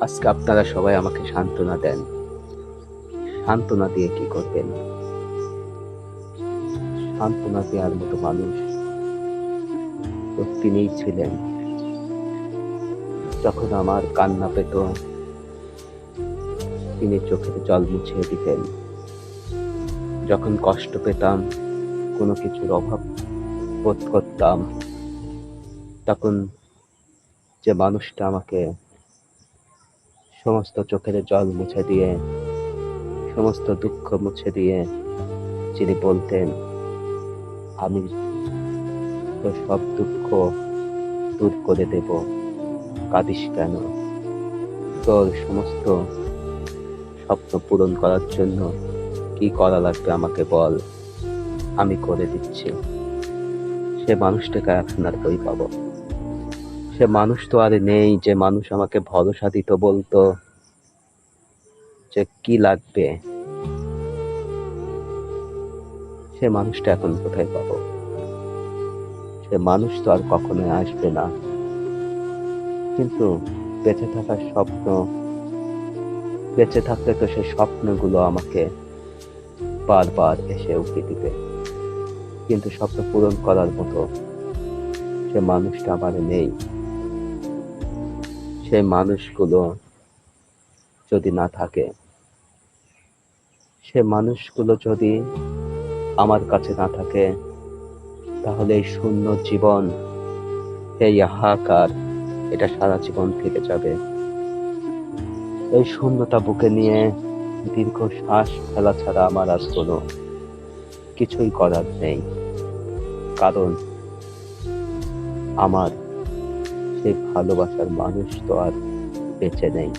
আজকে আপনারা সবাই আমাকে সান্ত্বনা দেন। সান্ত্বনা দিয়ে কি করবেন? সান্ত্বনা দেওয়ার মতো মানুষ তিনিই ছিলেন। যখন আমার কান্না পেত, তিনি চোখের জল মুছিয়ে দিতেন। যখন কষ্ট পেতাম, কোনো কিছুর অভাব বোধ করতাম, তখন যে মানুষটা আমাকে সমস্ত চোখের জল মুছে দিয়ে, সমস্ত দুঃখ মুছে দিয়ে যিনি বলতেন, আমি তো সব দুঃখ দূর করে দেব। কাঁদিস কেন? তোর সমস্ত স্বপ্ন পূরণ করার জন্য কি করা লাগবে আমাকে বল। আমি করে দিচ্ছি। সে মানুষটাকে এখন আর কই পাবো? সে মানুষ তো আর নেই, যে মানুষ আমাকে ভরসা দিত, বলতো যে কি লাগবে? সে মানুষটা এখন কোথায় পাবো? সে মানুষ তো আর কখনোই আসবে না। কিন্তু বেঁচে থাকার স্বপ্ন, বেঁচে থাকলে তো সেই স্বপ্নগুলো আমাকে বারবার এসে উঠে দিবে। কিন্তু স্বপ্ন পূরণ করার মতো সে মানুষটা আমার নেই। সেই মানুষগুলো যদি না থাকে, সে মানুষগুলো যদি আমার কাছে না থাকে, তাহলে এই শূন্য জীবন, এই হাহাকার, এটা সারা জীবন থেকে যাবে। এই শূন্যতা বুকে নিয়ে দীর্ঘ শ্বাস ফেলা ছাড়া আমার আর কোনো কিছুই করার নেই। কারণ আমার সেই ভালোবাসার মানুষ তো আর বেঁচে নেই।